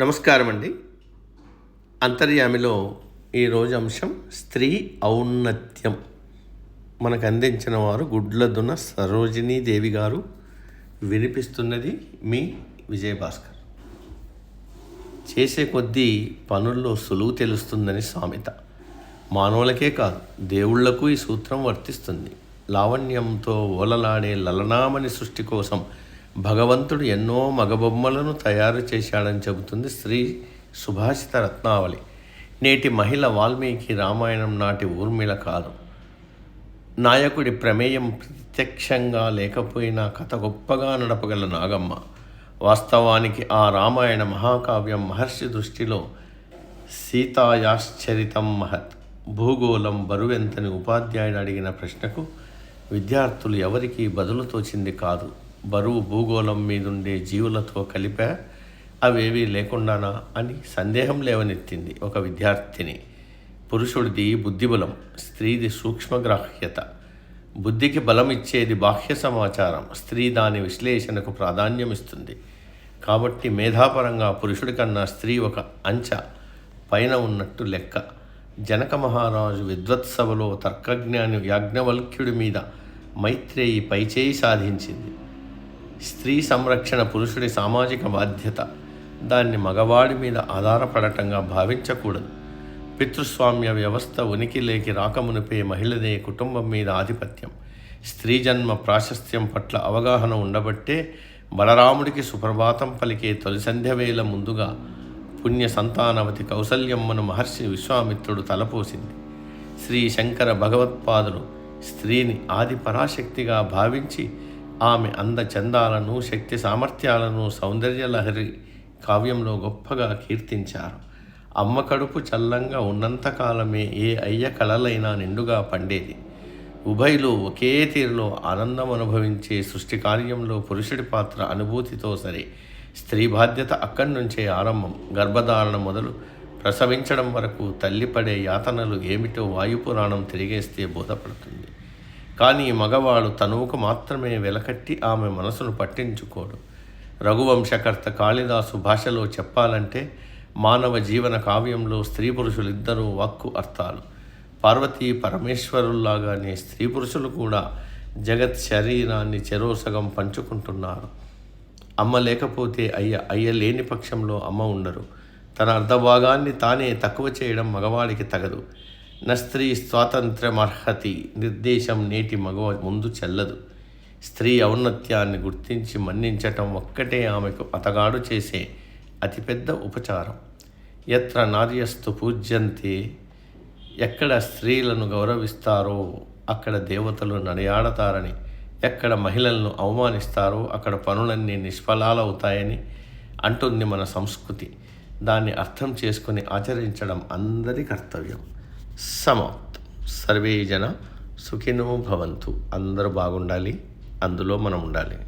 నమస్కారం అండి అంతర్యామిలో ఈరోజు అంశం స్త్రీ ఔన్నత్యం. మనకు అందించిన వారు గుడ్లదున సరోజినీ దేవి గారు వినిపిస్తున్నది మీ విజయభాస్కర్. చేసే కొద్దీ పనుల్లో సులువు తెలుస్తుందని సామెత. మానవులకే కాదు దేవుళ్ళకు ఈ సూత్రం వర్తిస్తుంది. లావణ్యంతో ఓలలాడే లలనామని సృష్టి కోసం భగవంతుడు ఎన్నో మగబొమ్మలను తయారు చేశాడని చెబుతుంది స్త్రీ సుభాషిత రత్నావళి. నేటి మహిళ వాల్మీకి రామాయణం నాటి ఊర్మిళ కాదు. నాయకుడి ప్రమేయం ప్రత్యక్షంగా లేకపోయినా కథ గొప్పగా నడపగల నాగమ్మ. వాస్తవానికి ఆ రామాయణ మహాకావ్యం మహర్షి దృష్టిలో సీతాయాశ్చరితం మహత్. భూగోళం బరువెంతని ఉపాధ్యాయుడు అడిగిన ప్రశ్నకు విద్యార్థులు ఎవరికీ బదులు తోచింది కాదు. బరువు భూగోళం మీదుండే జీవులతో కలిపా అవేవీ లేకుండానా అని సందేహం లేవనెత్తింది ఒక విద్యార్థిని. పురుషుడిది బుద్ధిబలం స్త్రీది సూక్ష్మగ్రాహ్యత. బుద్ధికి బలం ఇచ్చేది బాహ్య సమాచారం స్త్రీ దాని విశ్లేషణకు ప్రాధాన్యమిస్తుంది. కాబట్టి మేధాపరంగా పురుషుడి కన్నా స్త్రీ ఒక అంచ పైన ఉన్నట్టు లెక్క. జనక మహారాజు విద్వత్సభలో తర్కజ్ఞాని యాజ్ఞవల్క్యుడి మీద మైత్రేయి పైచేయి సాధించింది. స్త్రీ సంరక్షణ పురుషుడి సామాజిక బాధ్యత. దాన్ని మగవాడి మీద ఆధారపడటంగా భావించకూడదు. పితృస్వామ్య వ్యవస్థ ఉనికిలేకి రాకమునిపే మహిళదే కుటుంబం మీద ఆధిపత్యం. స్త్రీ జన్మ ప్రాశస్త్యం పట్ల అవగాహన ఉండబట్టే బలరాముడికి సుప్రభాతం పలికే తొలి సంధ్యవేళ ముందుగా పుణ్య సంతానవతి కౌసల్యమ్మను మహర్షి విశ్వామిత్రుడు తలపోసింది. శ్రీ శంకర భగవత్పాదులు స్త్రీని ఆది పరాశక్తిగా భావించి ఆమె అందచందాలను శక్తి సామర్థ్యాలను సౌందర్యలహరి కావ్యంలో గొప్పగా కీర్తించారు. అమ్మ కడుపు చల్లంగా ఉన్నంతకాలమే ఏ అయ్య కళలైనా నిండుగా పండేది. ఉభయలు ఒకే తీరులో ఆనందం అనుభవించే సృష్టి కార్యంలో పురుషుడి పాత్ర అనుభూతితో సరే. స్త్రీ బాధ్యత అక్కడి నుంచే ఆరంభం. గర్భధారణ మొదలు ప్రసవించడం వరకు తల్లి పడే యాతనలు ఏమిటో వాయుపురాణం తిరిగేస్తే బోధపడుతుంది. కానీ మగవాడు తనువుకు మాత్రమే వెలకట్టి ఆమె మనసును పట్టించుకోడు. రఘువంశకర్త కాళిదాసు భాషలో చెప్పాలంటే మానవ జీవన కావ్యంలో స్త్రీ పురుషులిద్దరూ వాక్కు అర్థాలు. పార్వతీ పరమేశ్వరుల్లాగానే స్త్రీ పురుషులు కూడా జగత్ శరీరాన్ని చెరోసగం పంచుకుంటున్నారు. అమ్మ లేకపోతే అయ్య అయ్య లేని పక్షంలో అమ్మ ఉండరు. తన అర్ధభాగాన్ని తానే తక్కువ చేయడం మగవాడికి తగదు. న స్త్రీ స్వాతంత్ర్యమర్హతి నిర్దేశం నేటి మగవ ముందు చెల్లదు. స్త్రీ ఔన్నత్యాన్ని గుర్తించి మన్నించటం ఒక్కటే ఆమెకు అతగాడు చేసే అతిపెద్ద ఉపచారం. ఎత్ర నార్యస్తు పూజ్యంతే ఎక్కడ స్త్రీలను గౌరవిస్తారో అక్కడ దేవతలు నడయాడతారని ఎక్కడ మహిళలను అవమానిస్తారో అక్కడ పనులన్నీ నిష్ఫలాలవుతాయని అంటుంది మన సంస్కృతి. దాన్ని అర్థం చేసుకుని ఆచరించడం అందరి కర్తవ్యం. సమాప్తం. సర్వే జన సుఖినో భవంతు. అందరూ బాగుండాలి. అందులో మనం ఉండాలి.